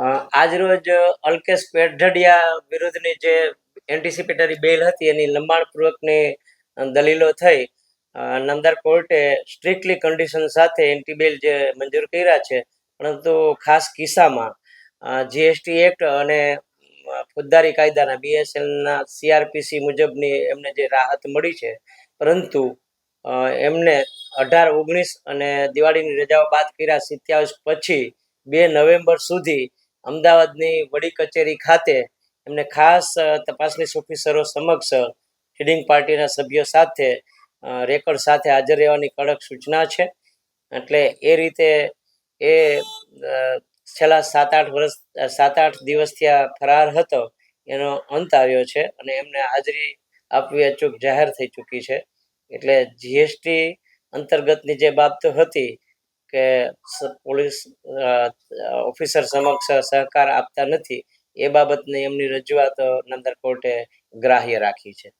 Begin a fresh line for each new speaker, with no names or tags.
આજરોજ અલ્કેશ પેઢડિયા વિરુદ્ધની જે એન્ટિસિપેટરી બેલ હતી એની લંબાણપૂર્વકની દલીલો થઈ. નંદાર કોર્ટે સ્ટ્રિક્ટલી કન્ડિશન સાથે એન્ટી બેલ જે મંજૂર કર્યા છે, પરંતુ ખાસ કિસ્સામાં જીએસટી એક્ટ અને ફોજદારી કાયદાના બીએસએલના સીઆરપીસી મુજબની એમને જે રાહત મળી છે, પરંતુ એમને અઢાર, ઓગણીસ અને દિવાળીની રજાઓ બાદ કર્યા સિત્યાવીસ પછી બે નવેમ્બર સુધી અમદાવાદની વડી કચેરી ખાતે એમને ખાસ અ, તપાસનીસ ઓફિસરો સમક્ષ હિડિંગ પાર્ટીના સભ્યો સાથે રેકોર્ડ સાથે હાજર રહેવાની કડક સૂચના છે. એટલે એ રીતે એ છેલ્લા સાત આઠ વર્ષ સાત આઠ દિવસથી આ ફરાર હતો એનો અંત આવ્યો છે અને એમને હાજરી આપવી અચૂક જાહેર થઈ ચૂકી છે. એટલે જીએસટી અંતર્ગતની જે બાબતો હતી કે પોલીસ ઓફિસર સમક્ષ સહકાર આપતા નથી. એ બાબતની એમની રજૂઆત નંદર કોર્ટે ગ્રાહ્ય રાખી છે.